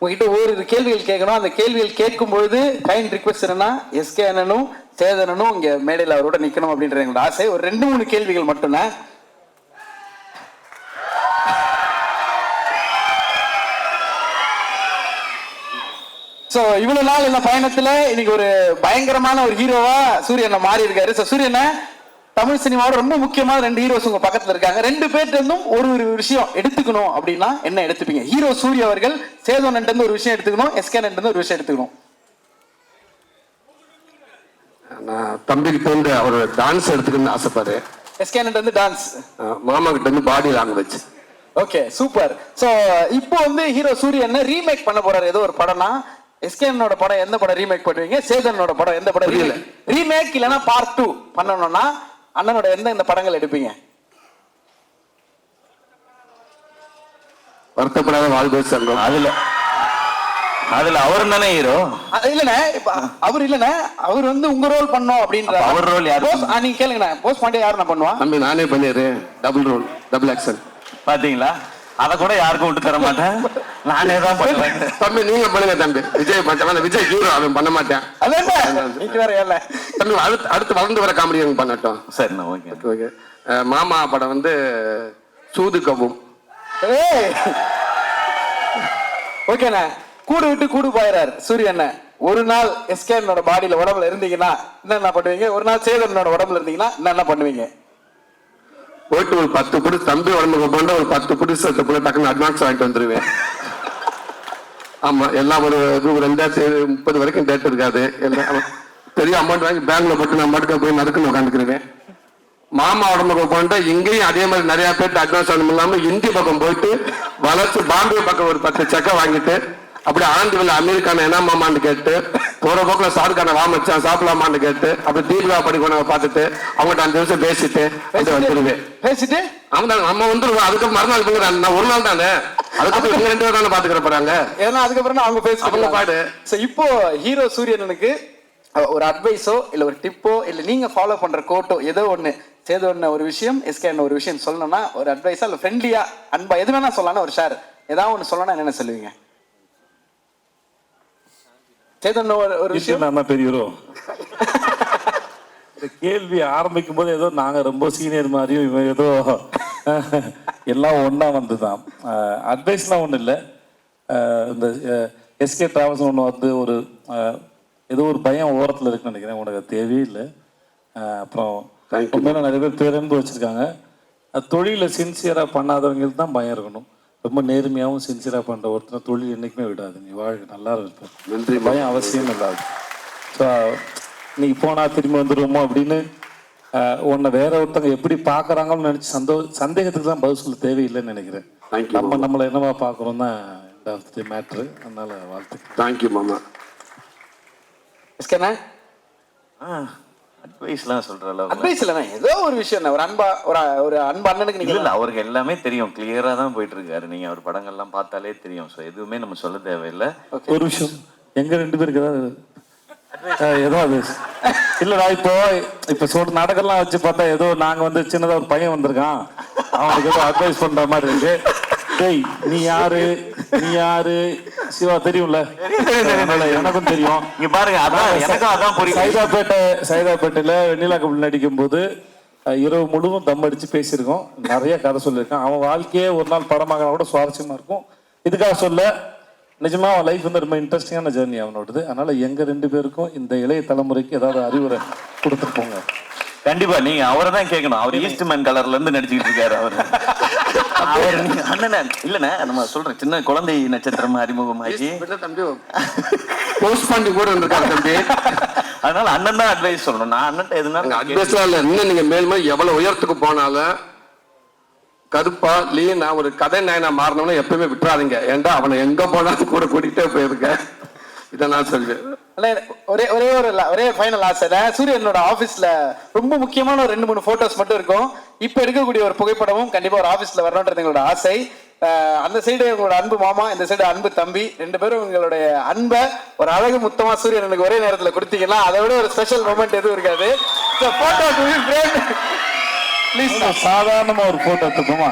உங்ககிட்ட ஓரிரு கேள்விகள் கேட்கணும். அந்த கேள்விகள் கேட்கும் பொழுது கைண்ட் ரிக்வஸ்ட் என்னன்னா எஸ்கே அண்ணனும் சேதனனும் இங்க மேடையில் அவரோட நிக்கணும் அப்படின்ற எங்களோட ஆசை. ஒரு ரெண்டு மூணு கேள்விகள் மட்டும்தான் ஸோ இவ்வளவு நாள் இந்த பயணத்துல இன்னைக்கு ஒரு பயங்கரமான ஒரு ஹீரோவா சூரியனை மாறி இருக்காரு சோ சூரியனை தமிழ் சினிமாவோட ரொம்ப முக்கியமான ரெண்டு ஹீரோஸ் உங்க பக்கத்துல இருக்காங்க. ரெண்டு பேர்ட்ட இருந்தும் ஒரு ஒரு விஷயம் எடுத்துக்கணும் அப்படின்னா என்ன எடுத்துப்பீங்க? ஹீரோ சூரிய அவர்கள் சேதோனன்ட்ட இருந்து ஒரு விஷயம் எடுத்துக்கணும் எஸ்கே இருந்து ஒரு விஷயம் எடுத்துக்கணும். நான் தம்பிக்கிட்ட இருந்து அவர் டான்ஸ் எடுத்துக்கணும்னு ஆசைப்பாரு எஸ்கே இருந்து டான்ஸ் மாமா கிட்ட இருந்து body language okay super so இப்போ வந்து ஹீரோ சூரியன் ரீமேக் பண்ண போறாரு. ஏதோ ஒரு படம்னா எஸ்கேனோட படம் எந்த படம் ரீமேக் பண்ணுவீங்க? சேதனோட படம் எந்த படம். ரீமேக் இல்லனா பார்ட் டூ பண்ணணும்னா அண்ணனோட எந்த இந்த படங்கள் எடுப்பீங்க? வருத்தப்படாத வாழ்வு சங்கம் அதுல அதுல அவர் தானே ஹீரோ இல்லண்ணே இப்ப அவர் இல்லண்ணே அவர் வந்து உங்க ரோல் பண்ணோம் அப்படின்ற அப்ப அவர் role யாரு போஸ் நீங்க கேளுங்கண்ணே போஸ்ட் பாண்டியா யாரு நான் பண்ணுவா? தம்பி நானே பண்ணிடுறேன். டபுள் ரோல் டபுள் ஆக்ஷன் பாத்தீங்களா? அத கூட யாருக்கும் விட்டு தர மாட்டேன். நானே தான் பண்ணுவேன். தம்பி நீங்க பண்ணுங்க தம்பி. விஜய் விஜய் ஹீரோ அவன் பண்ண மாட்டேன். அதான்? வேற ஏன்ல தம்பி அடுத்து அடுத்து வளர்ந்து வர காமெடி அவங்க பண்ணட்டும். சரிண்ணா ஓகே. ஓகே மாமா படம் வந்து சூது ஏய்! ஓகேண்ணே கூடு விட்டு கூடு போயிறாரு. சூரியன் ஒரு நாள் எஸ்கேனோட பாடியில உடம்புல இருந்தீங்கன்னா என்னென்ன பண்ணுவீங்க? ஒரு நாள் சேதனோட உடம்புல இருந்தீங்கன்னா என்னென்ன பண்ணுவீங்க? போயிட்டு ஒரு பத்து புடி தம்பி உடம்புக்கு போன்ற ஒரு பத்து புடி சத்து புடி டக்குன்னு அட்வான்ஸ் வாங்கிட்டு வந்துருவேன். ஆமா எல்லாம் ஒரு ரெண்டாயிரத்தி முப்பது வரைக்கும் டேட் இருக்காது. எல்லாம் பெரிய அமௌண்ட் வாங்கி பேங்க்ல போட்டு நான் மட்டும் போய் நறுக்குன்னு உட்காந்துக்கிறேன் மாமா உடம்புக்கு போன்ற இங்கேயும் அதே மாதிரி நிறைய பேர்ட்டு அட்வான்ஸ் வாங்கணும் இல்லாம இந்தி பக்கம் போயிட்டு வளர்ச்சி பாம்பே பக்கம் ஒரு பத்து செக்கை வாங்கிட்டு அப்படியே ஆந்திரில் அமெரிக்கான என்ன மாமான்னு கேட்டு போற போக்குல ஷாருக்கான வா மச்சான் சாப்பிடலாமான்னு கேட்டு அப்படி தீபிகா படிக்கணும் பார்த்துட்டு அவங்ககிட்ட அஞ்சு நிமிஷம் பேசிட்டு வந்துருவேன். பேசிட்டு? தான் நம்ம வந்துருவோம் அதுக்கு மறுநாள் தான். நான் ஒரு நாள் தானே? அதுக்கப்புறம் இவங்க ரெண்டு பேரும் தானே பாத்துக்கிற போறாங்க? ஏன்னா அதுக்கப்புறம் அவங்க அவங்க பேசுவாங்க பாடு. இப்போ ஹீரோ சூரியனனுக்கு அஹ், ஒரு அட்வைஸோ இல்ல ஒரு டிப்போ இல்ல நீங்க ஃபாலோ பண்ற கோட்டோ ஏதோ ஒண்ணு சேது ஒண்ணு ஒரு விஷயம் எஸ்கே ஒரு விஷயம் சொல்லணும்னா ஒரு அட்வைஸா இல்ல ஃப்ரெண்ட்லியா அன்பா எது வேணா சொல்லலாம் ஒரு ஷேர் ஏதாவது ஒண்ணு சொல்லணும்னா என்ன சொல்லுவீங்க? சேதன் ஒரு ஒரு விஷயம்? நான் தான் பெரியவரோ? இந்த கேள்வி ஆரம்பிக்கும் போது ஏதோ நாங்க ரொம்ப சீனியர் மாதிரியும் இவன் ஏதோ எல்லாம் ஒண்ணா வந்துதான். அட்வைஸ்லாம் ஒன்றும் இல்லை. இந்த எஸ்கே டிராவல்ஸ் ஒன்று வந்து ஒரு ஏதோ ஒரு பயம் ஓரத்தில் இருக்குன்னு நினைக்கிறேன். உனக்கு தேவையே இல்லை அப்புறம். உண்மையில நிறைய பேர் பேருந்து வச்சிருக்காங்க. தொழிலை சின்சியராக பண்ணாதவங்களுக்கு தான் பயம் இருக்கணும். ரொம்ப நேர்மையாகவும் சின்சியராக பண்ணுற ஒருத்தர் தொழில் என்றைக்குமே விடாது. நீ வாழ்க்கை நல்லா இருப்ப நன்றி பயம் அவசியம் இல்லாது ஸோ நீ போனா திரும்பி வந்துருவோமோ அப்படின்னு உன்னை வேற ஒருத்தவங்க எப்படி பார்க்கறாங்கன்னு நினைச்சு சந்தோ சந்தேகத்துக்கு தான் பதில் சொல்ல தேவையில்லைன்னு நினைக்கிறேன். நம்ம நம்மளை என்னவா பார்க்குறோம் தான் மேட்ரு அதனால வாழ்த்துக்கள். தேங்க்யூ மாமா எஸ்கேண்ணா அட்வைஸ்லாம் அளவுக்கு அட்வைஸ் இல்லைண்ணா. ஏதோ ஒரு விஷயம் ஒரு அன்பா ஒரு ஒரு அன்பு அண்ணனுக்கு இல்ல நீங்க இல்ல அவருக்கு எல்லாமே தெரியும். கிளியரா தான் போயிட்டு இருக்காரு நீங்க அவர் படங்கள்லாம் பார்த்தாலே தெரியும். சோ எதுவுமே நம்ம சொல்ல தேவையில்லை. ஒரு விஷயம். எங்க ரெண்டு பேருக்கு ஏதாவது ஏதோ அது. இல்லடா இப்போ இப்ப சொல்ற நாடகம்லாம் வச்சு பார்த்தா ஏதோ நாங்க வந்து சின்னதா ஒரு பையன் வந்திருக்கான். அவனுக்கு ஏதோ அட்வைஸ் பண்ற மாதிரி இருக்கு. டேய் நீ யாரு? நீ யாரு? சிவா தெரியும்ல? எனக்கும் தெரியும். இங்க பாருங்க அதான் எனக்கும் அதான் புரியுது சைதாப்பேட்டை சைதாப்பேட்டையில வெண்ணிலா கபில் நடிக்கும் போது இரவு முழுவதும் தம் அடிச்சு பேசியிருக்கோம். நிறைய கதை சொல்லியிருக்கான். அவன் வாழ்க்கையே ஒரு நாள் படமாக கூட சுவாரஸ்யமா இருக்கும். இதுக்காக சொல்ல நிஜமா அவன் லைஃப் வந்து ரொம்ப இன்ட்ரெஸ்டிங்கான ஜேர்னி அவனோடது. அதனால எங்க ரெண்டு பேருக்கும் இந்த இளைய தலைமுறைக்கு ஏதாவது அறிவுரை கொடுத்துட்டு போங்க. கண்டிப்பா நீங்க அவரை தான் கேட்கணும். அவர் ஈஸ்ட் மேன் கலர்ல இருந்து நடிச்சுக்கிட்டு இருக்காரு அவரு. அவர் நீங்க அண்ணனே இல்லண்ணே நம்ம சொல்றேன். சின்ன குழந்தை நட்சத்திரம் அறிமுகமாகி. தம்பி. போஸ்ட் பண்ணி கூட இருந்திருக்காரு தம்பி. அதனால அண்ணன் தான் அட்வைஸ் சொல்லணும். நான் அண்ணன் எதுனாலும் அட்வைஸ்லாம் இல்ல. இன்னும் நீங்க மேலுமே எவ்வளவு உயரத்துக்கு போனாலும் கருப்பா லீனா ஒரு கதை நாயனா மாறினவன எப்பயுமே விட்டுறாதீங்க. ஏன்டா அவனை எங்க போனாலும் கூட கூட்டிகிட்டே போயிருக்கேன் இதை நான் சொல்வேன் ஒரே ஒரே ஒரு ஒரே ஃபைனல் ஆசை சூரியனோட ஆபீஸ்ல ரொம்ப முக்கியமான ஒரு ரெண்டு மூணு போட்டோஸ் மட்டும் இருக்கும். இப்ப எடுக்கக்கூடிய ஒரு புகைப்படமும் கண்டிப்பா ஒரு ஆபீஸ்ல வரணுன்றது எங்களோட ஆசை. அந்த சைடு உங்களோட அன்பு மாமா இந்த சைடு அன்பு தம்பி. ரெண்டு பேரும் உங்களுடைய அன்பை ஒரு அழகு முத்தமா சூரியனுக்கு ஒரே நேரத்துல கொடுத்தீங்கன்னா அதை விட ஒரு ஸ்பெஷல் மூமெண்ட் எதுவும் இருக்காது. போட்டோ ப்ளீஸ் சாதாரணமா ஒரு போட்டோ எடுத்துப்போமா